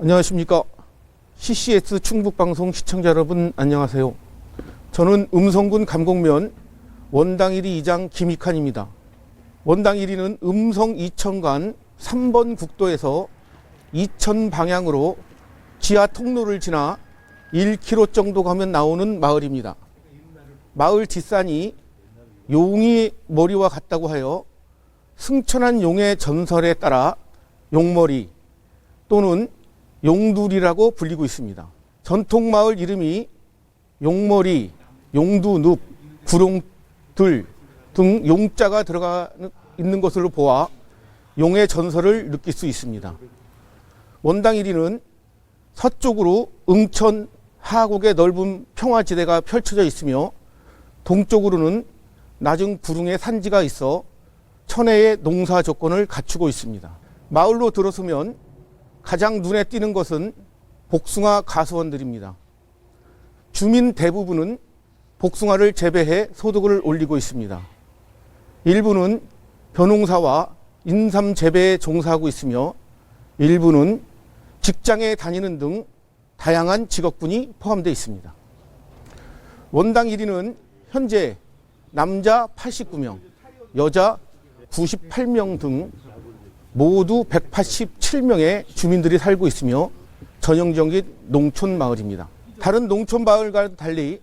안녕하십니까. CCS 충북방송 시청자 여러분 안녕하세요. 저는 음성군 감곡면 원당 1위 이장 김익환입니다. 원당 1위는 음성 이천 간 3번 국도에서 이천 방향으로 지하 통로를 지나 1km 정도 가면 나오는 마을입니다. 마을 뒷산이 용이 머리와 같다고 하여 승천한 용의 전설에 따라 용머리 또는 용두리라고 불리고 있습니다. 전통 마을 이름이 용머리, 용두늪, 구룡들 등 용자가 들어가 있는 것으로 보아 용의 전설을 느낄 수 있습니다. 원당 1위는 서쪽으로 응천 하곡의 넓은 평화지대가 펼쳐져 있으며 동쪽으로는 낮은 구릉의 산지가 있어 천혜의 농사 조건을 갖추고 있습니다. 마을로 들어서면 가장 눈에 띄는 것은 복숭아 가수원들입니다. 주민 대부분은 복숭아를 재배해 소득을 올리고 있습니다. 일부는 벼농사와 인삼 재배에 종사하고 있으며 일부는 직장에 다니는 등 다양한 직업군이 포함되어 있습니다. 원당 1위는 현재 남자 89명, 여자 98명 등 모두 187명의 주민들이 살고 있으며 전형적인 농촌 마을입니다. 다른 농촌 마을과 달리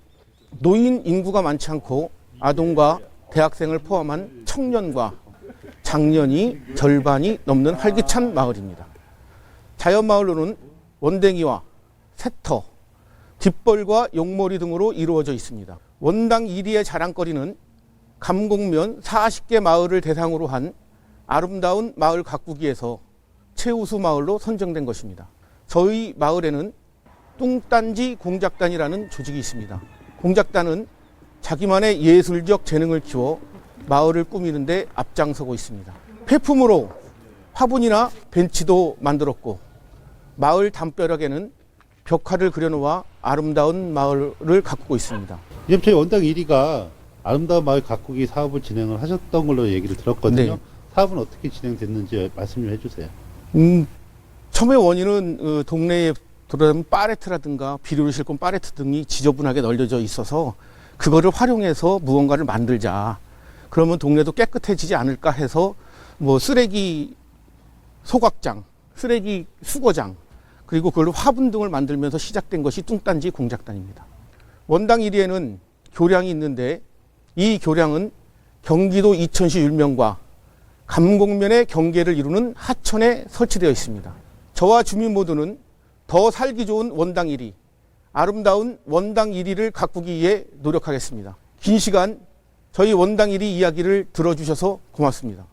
노인 인구가 많지 않고 아동과 대학생을 포함한 청년과 장년이 절반이 넘는 활기찬 마을입니다. 자연 마을로는 원댕이와 새터, 뒷벌과 용머리 등으로 이루어져 있습니다. 원당 1위의 자랑거리는 감곡면 40개 마을을 대상으로 한 아름다운 마을 가꾸기에서 최우수 마을로 선정된 것입니다. 저희 마을에는 뚱딴지 공작단이라는 조직이 있습니다. 공작단은 자기만의 예술적 재능을 키워 마을을 꾸미는데 앞장서고 있습니다. 폐품으로 화분이나 벤치도 만들었고 마을 담벼락에는 벽화를 그려놓아 아름다운 마을을 가꾸고 있습니다. 지금 저희 원당 1위가 아름다운 마을 가꾸기 사업을 진행을 하셨던 걸로 얘기를 들었거든요. 네. 사업은 어떻게 진행됐는지 말씀 좀 해주세요. 음, 처음에 원인은 어, 동네에 돌아다니는 파레트라든가 비료를 싣고 파레트 등이 지저분하게 널려져 있어서 그거를 활용해서 무언가를 만들자. 그러면 동네도 깨끗해지지 않을까 해서 뭐 쓰레기 소각장, 쓰레기 수거장, 그리고 그걸로 화분 등을 만들면서 시작된 것이 뚱딴지 공작단입니다. 원당 1위에는 교량이 있는데 이 교량은 경기도 이천시 율명과 감곡면의 경계를 이루는 하천에 설치되어 있습니다. 저와 주민 모두는 더 살기 좋은 원당 1위, 아름다운 원당 1위를 가꾸기 위해 노력하겠습니다. 긴 시간 저희 원당 1위 이야기를 들어주셔서 고맙습니다.